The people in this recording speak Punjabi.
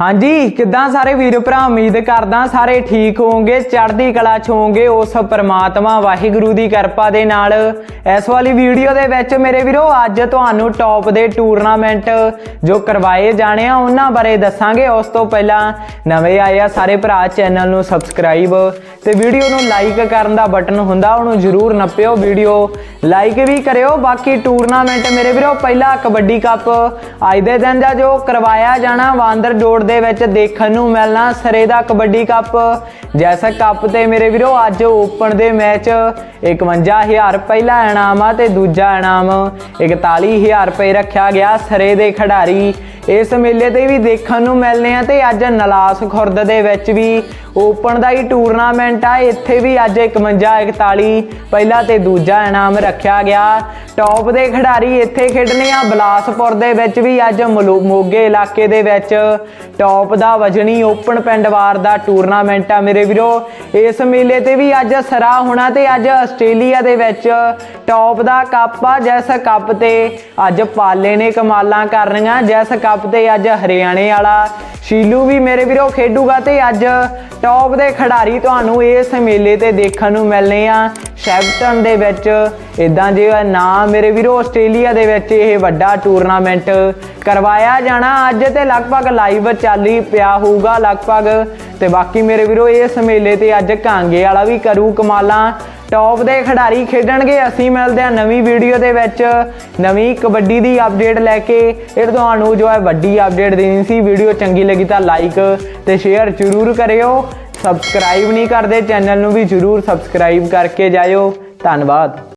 ਹਾਂਜੀ, ਕਿੱਦਾਂ ਸਾਰੇ ਵੀਰ ਭਰਾ? ਉਮੀਦ ਕਰਦਾ ਸਾਰੇ ਠੀਕ ਹੋਵੋਗੇ, ਚੜ੍ਹਦੀ ਕਲਾ ਚ ਹੋਵੋਗੇ। ਉਸ ਪ੍ਰਮਾਤਮਾ ਵਾਹਿਗੁਰੂ ਦੀ ਕਿਰਪਾ ਦੇ ਨਾਲ ਇਸ ਵਾਲੀ ਵੀਡੀਓ ਦੇ ਵਿੱਚ ਮੇਰੇ ਵੀਰੋ, ਅੱਜ ਤੁਹਾਨੂੰ ਟੌਪ ਦੇ ਟੂਰਨਾਮੈਂਟ ਜੋ ਕਰਵਾਏ ਜਾਣੇ ਆ, ਉਹਨਾਂ ਬਾਰੇ ਦੱਸਾਂਗੇ। ਉਸ ਤੋਂ ਪਹਿਲਾਂ ਨਵੇਂ ਆਏ ਆ ਸਾਰੇ ਭਰਾ, ਚੈਨਲ ਨੂੰ ਸਬਸਕ੍ਰਾਈਬ ਤੇ ਵੀਡੀਓ ਨੂੰ ਲਾਈਕ ਕਰਨ ਦਾ ਬਟਨ ਹੁੰਦਾ, ਉਹਨੂੰ ਜ਼ਰੂਰ ਨੱਪਿਓ। ਵੀਡੀਓ ਲਾਈਕ ਵੀ ਕਰਿਓ। ਬਾਕੀ ਟੂਰਨਾਮੈਂਟ ਮੇਰੇ ਵੀਰੋ, ਪਹਿਲਾ ਕਬੱਡੀ ਕੱਪ ਅੱਜ ਦੇ ਦਿਨ ਦਾ ਜੋ ਕਰਵਾਇਆ ਜਾਣਾ, ਵਾਂਦਰ ਜੋੜ ਦੇ ਵਿੱਚ ਦੇਖਣ ਨੂੰ ਮਿਲਣਾ ਸਰੇ ਦਾ ਕਬੱਡੀ ਕੱਪ। ਜੈਸਾ ਕੱਪ ਤੇ ਮੇਰੇ ਵੀਰੋ, ਅੱਜ ਓਪਨ ਦੇ ਮੈਚ 51000 ਪਹਿਲਾ ਇਨਾਮ ਆ ਤੇ ਦੂਜਾ ਇਨਾਮ। 41000 ਰੁਪਏ ਰੱਖਿਆ ਗਿਆ ਸਰੇ ਦੇ ਖਿਡਾਰੀ। ਇਸ ਮੇਲੇ ਤੇ ਵੀ ਦੇਖਣ ਨੂੰ ਮਿਲਨੇ ਆ ਤੇ ਅੱਜ ਨਲਾਸ ਖੁਰਦ ਦੇ ਵਿੱਚ ਵੀ ਓਪਨ ਦਾ ਹੀ ਟੂਰਨਾਮੈਂਟ ਆ। ਇੱਥੇ ਵੀ ਅੱਜ 51 41 ਪਹਿਲਾ ਤੇ ਦੂਜਾ ਇਨਾਮ ਰੱਖਿਆ ਗਿਆ। ਟੌਪ ਦੇ ਖਿਡਾਰੀ ਇੱਥੇ ਖੇਡਣੇ ਆ। ਬਲਾਸਪੁਰ ਦੇ ਵਿੱਚ ਵੀ ਅੱਜ ਮੋਗੇ ਇਲਾਕੇ ਦੇ ਵਿੱਚ ਟੌਪ ਦਾ ਵਜਣੀ ਓਪਨ ਪਿੰਡਵਾਰ ਦਾ ਟੂਰਨਾਮੈਂਟ ਆ ਮੇਰੇ ਵੀਰੋ। ਇਸ ਮੇਲੇ ਤੇ ਵੀ ਅੱਜ ਸਰਾ ਹੋਣਾ ਤੇ ਅੱਜ ਆਸਟ੍ਰੇਲੀਆ ਦੇ ਵਿੱਚ ਟੌਪ ਦਾ ਕੱਪ ਆ। ਜੈਸ ਕੱਪ ਤੇ ਅੱਜ ਪਾਲੇ ਨੇ ਕਮਾਲਾਂ ਕਰਨੀਆਂ। ਜੈਸ ਕੱਪ ਤੇ ਅੱਜ ਹਰਿਆਣੇ ਵਾਲਾ। ਸ਼ੀਲੂ ਵੀ ਮੇਰੇ ਵੀਰੋ ਖੇਡੂਗਾ ਤੇ ਅੱਜ ਟੌਪ ਦੇ ਖਿਡਾਰੀ ਤੁਹਾਨੂੰ ਇਸ ਮੇਲੇ ਤੇ ਦੇਖਣ ਨੂੰ ਮਿਲਨੇ ਆ। ਸ਼ੈਫਟਨ ਦੇ ਵਿੱਚ ਇਦਾਂ ਜਿਹਾ ਨਾ ਮੇਰੇ ਵੀਰੋ ਆਸਟ੍ਰੇਲੀਆ ਦੇ ਵਿੱਚ ਇਹ ਵੱਡਾ ਟੂਰਨਾਮੈਂਟ ਕਰਵਾਇਆ ਜਾਣਾ। ਅੱਜ ਤੇ ਲਗਭਗ ਲਾਈਵ ਚੱਲੀ ਪਿਆ ਹੋਊਗਾ ਲਗਭਗ। ਤੇ ਬਾਕੀ ਮੇਰੇ ਵੀਰੋ ਇਸ ਮੇਲੇ ਤੇ ਅੱਜ ਕਾਂਗੇ ਵਾਲਾ ਵੀ ਕਰੂ ਕਮਾਲਾਂ। ਟੌਪ ਦੇ ਖਿਡਾਰੀ ਖੇਡਣਗੇ, ਅਸੀਂ ਮਿਲਦੇ ਹਾਂ ਨਵੀਂ ਵੀਡੀਓ ਦੇ ਵਿੱਚ। ਨਵੀਂ ਕਬੱਡੀ ਦੀ ਅਪਡੇਟ ਲੈ ਕੇ। ਇਹ ਤੁਹਾਨੂੰ ਜੋ ਹੈ ਵੱਡੀ ਅਪਡੇਟ ਦੇਣੀ ਸੀ। ਵੀਡੀਓ ਚੰਗੀ ਲੱਗੀ ਤਾਂ ਲਾਈਕ ਤੇ ਸ਼ੇਅਰ ਜ਼ਰੂਰ ਕਰਿਓ। ਸਬਸਕ੍ਰਾਈਬ ਨਹੀਂ ਕਰਦੇ ਚੈਨਲ ਨੂੰ ਵੀ ਜ਼ਰੂਰ ਸਬਸਕ੍ਰਾਈਬ ਕਰਕੇ ਜਾਇਓ। ਧੰਨਵਾਦ।